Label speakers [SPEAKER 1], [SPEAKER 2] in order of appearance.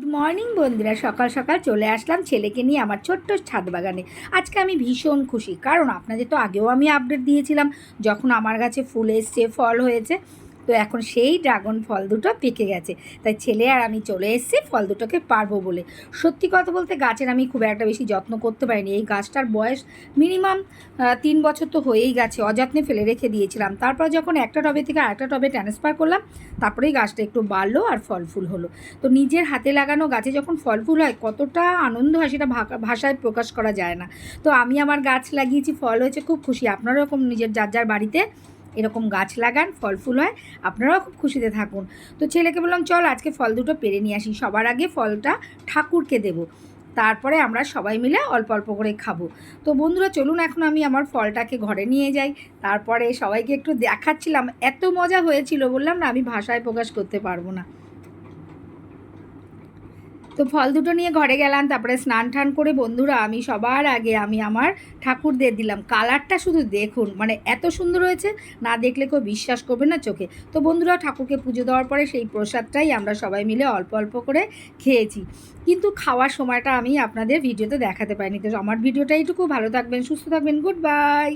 [SPEAKER 1] Good morning বন্ধুরা। সকাল সকাল চলে আসলাম ছেলেকে নিয়ে আমার ছোট্ট ছাদ বাগানে। আজকে আমি ভীষণ খুশি, কারণ আপনাদের তো আগেও আমি আপডেট দিয়েছিলাম, যখন আমার গাছে ফুল এসছে, ফল হয়েছে। তো এখন সেই ড্রাগন ফল দুটো পেকে গেছে। তাই ছেলে আর আমি চলে এসেছি ফল দুটোকে পারব বলে। সত্যি কথা বলতে গাছের আমি খুব একটা বেশি যত্ন করতে পারিনি। এই গাছটার বয়স মিনিমাম তিন বছর তো হয়েই গেছে। অযত্নে ফেলে রেখে দিয়েছিলাম। তারপর যখন একটা টবে থেকে আরেকটা টবে ট্রান্সফার করলাম, তারপরেই গাছটা একটু বাড়লো আর ফল ফুল হলো। তো নিজের হাতে লাগানো গাছে যখন ফল ফুল হয়, কতটা আনন্দ হয় সেটা ভাষায় প্রকাশ করা যায় না। তো আমি আমার গাছ লাগিয়েছি, ফল হয়েছে, খুব খুশি। আপনারা এরকম নিজের, যার যার বাড়িতে এরকম গাছ লাগান, ফল ফুল হয়, আপনারাও খুব খুশিতে থাকুন। তো ছেলেকে বললাম, চল, আজকে ফল দুটো পেরে নিয়ে আসি, সবার আগে ফলটা ঠাকুরকে দেব, তারপরে আমরা সবাই মিলে অল্প অল্প করে খাব। তো বন্ধুরা, চলুন এখন আমি আমার ফলটাকে ঘরে নিয়ে যাই, তারপরে সবাইকে একটু দেখাচ্ছিলাম, এত মজা হয়েছিল, বললাম না, আমি ভাষায় প্রকাশ করতে পারব না। তো ফল দুটো নিয়ে ঘরে গেলাম, তারপরে স্নান টান করে বন্ধুরা, আমি সবার আগে আমি আমার ঠাকুরদের দিলাম। কালারটা শুধু দেখুন মানে এত সুন্দর হয়েছে, না দেখলে কেউ বিশ্বাস করবে না চোখে। তো বন্ধুরা, ঠাকুরকে পুজো দেওয়ার পরে সেই প্রসাদটাই আমরা সবাই মিলে অল্প অল্প করে খেয়েছি। কিন্তু খাওয়ার সময়টা আমি আপনাদের ভিডিওতে দেখাতে পারিনি। তো আমার ভিডিওটা এইটুকু। ভালো থাকবেন, সুস্থ থাকবেন। Good bye!